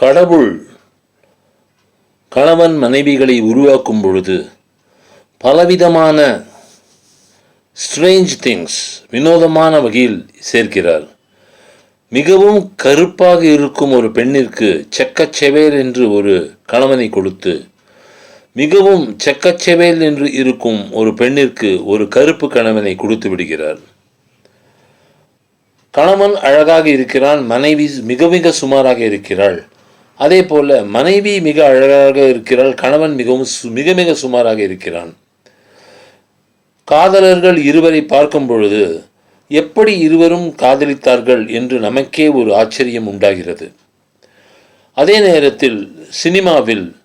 கடவுள் கணவன் மனைவிகளை உருவாக்கும் பொழுது பலவிதமான ஸ்ட்ரேஞ்ச் திங்ஸ் வினோதமான வகையில் சேர்க்கிறார். மிகவும் கருப்பாக இருக்கும் ஒரு பெண்ணிற்கு செக்கச்செவேல் என்று ஒரு கணவனை கொடுத்து மிகவும் செக்கச்செவேல் என்று இருக்கும் ஒரு பெண்ணிற்கு ஒரு கருப்பு கணவனை கொடுத்து விடுகிறார். கணவன் அழகாக இருக்கிறான் மனைவி மிக மிக சுமாராக இருக்கிறாள். அதே போல மனைவி மிக அழகாக இருக்கிறாள் கணவன் மிகவும் சு- மிக மிக சுமாராக இருக்கிறான். காதலர்கள் இருவரை பார்க்கும் பொழுது எப்படி இருவரும் காதலித்தார்கள் என்று நமக்கே ஒரு ஆச்சரியம் உண்டாகிறது. அதே நேரத்தில் சினிமாவில்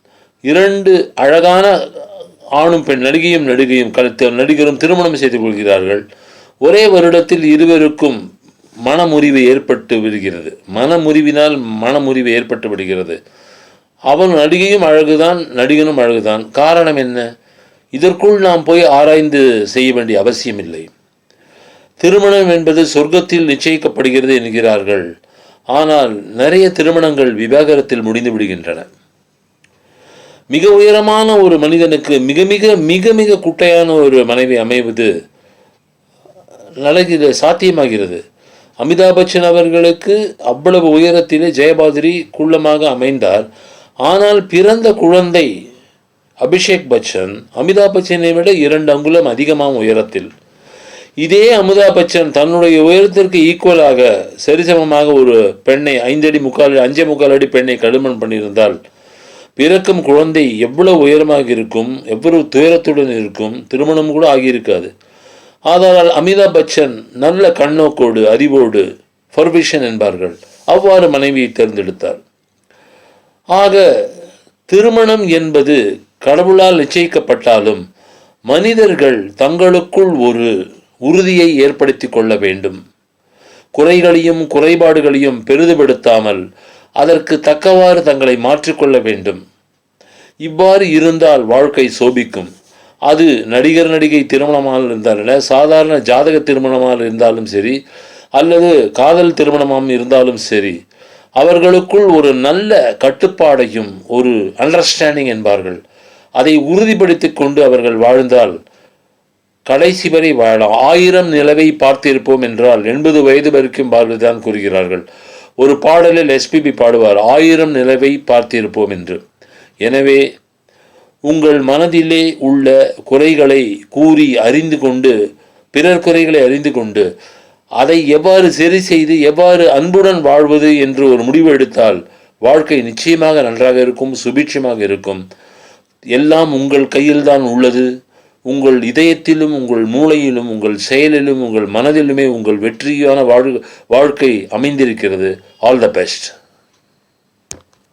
இரண்டு அழகான ஆணும் பெண் நடிகையும் நடிகையும் கலத்த நடிகரும் திருமணம் செய்து கொள்கிறார்கள். ஒரே வருடத்தில் இருவருக்கும் மனமுறிவு ஏற்பட்டு விடுகிறது. மனமுறிவினால் மனமுறிவு ஏற்பட்டு விடுகிறது. அவன் நடிகையும் அழகுதான் நடிகனும் அழகுதான். காரணம் என்ன? இதற்குள் நாம் போய் ஆராய்ந்து செய்ய வேண்டிய அவசியமில்லை திருமணம் என்பது சொர்க்கத்தில் நிச்சயிக்கப்படுகிறது என்கிறார்கள். ஆனால் நிறைய திருமணங்கள் விவாகரத்தில் முடிந்து விடுகின்றன. மிக உயரமான ஒரு மனிதனுக்கு மிக மிக மிக மிக குட்டையான ஒரு மனைவி அமைவது நலகிற சாத்தியமாகிறது. அமிதாப் பச்சன் அவர்களுக்கு அவ்வளவு உயரத்திலே ஜெயபாதிரி குள்ளமாக அமைந்தார். ஆனால் பிறந்த குழந்தை அபிஷேக் பச்சன் அமிதாப் பச்சனை விட இரண்டு அங்குலம் அதிகமாக உயரத்தில். இதே அமிதாப் பச்சன் தன்னுடைய உயரத்திற்கு ஈக்குவலாக சரிசமமாக ஒரு பெண்ணை ஐந்தடி முக்கால் அஞ்சே முக்கால் அடி பெண்ணை கடுமன் பண்ணியிருந்தால் பிறக்கும் குழந்தை எவ்வளவு உயரமாக இருக்கும் எவ்வளவு துயரத்துடன் இருக்கும் திருமணம் கூட ஆகியிருக்காது. ஆதலால் அமிதாப் பச்சன் நல்ல கண்ணோக்கோடு அறிவோடு ஃபர்பிஷன் என்பார்கள். அவ்வாறு மனைவியை தேர்ந்தெடுத்தார். ஆக திருமணம் என்பது கடவுளால் நிச்சயிக்கப்பட்டாலும் மனிதர்கள் தங்களுக்குள் ஒரு உறுதியை ஏற்படுத்தி கொள்ள வேண்டும். குறைகளையும் குறைபாடுகளையும் பெரிதுபடுத்தாமல் அதற்கு தக்கவாறு தங்களை மாற்றிக்கொள்ள வேண்டும். இவ்வாறு இருந்தால் வாழ்க்கை சோபிக்கும். அது நடிகர் நடிகை திருமணமாக இருந்தாலும் சாதாரண ஜாதக திருமணமாக இருந்தாலும் சரி அல்லது காதல் திருமணமாக இருந்தாலும் சரி அவர்களுக்குள் ஒரு நல்ல கட்டுப்பாடையும் ஒரு அண்டர்ஸ்டாண்டிங் என்பார்கள். அதை உறுதிப்படுத்தி கொண்டு அவர்கள் வாழ்ந்தால் கடைசி வரை வாழலாம். ஆயிரம் நிலவை பார்த்திருப்போம் என்றால் எண்பது வயது வரைக்கும் வாழ்வதுதான் கூறுகிறார்கள். ஒரு பாடலில் எஸ்பிபி பாடுவார் ஆயிரம் நிலவை பார்த்திருப்போம் என்று. எனவே உங்கள் மனதிலே உள்ள குறைகளை கூறி அறிந்து கொண்டு பிறர் குறைகளை அறிந்து கொண்டு அதை எவ்வாறு சரி செய்து எவ்வாறு அன்புடன் வாழ்வது என்று ஒரு முடிவு எடுத்தால் வாழ்க்கை நிச்சயமாக நன்றாக இருக்கும் சுபிட்சமாக இருக்கும். எல்லாம் உங்கள் கையில்தான் உள்ளது. உங்கள் இதயத்திலும் உங்கள் மூளையிலும் உங்கள் செயலிலும் உங்கள் மனதிலுமே உங்கள் வெற்றியான வாழ் வாழ்க்கை அமைந்திருக்கிறது. All the best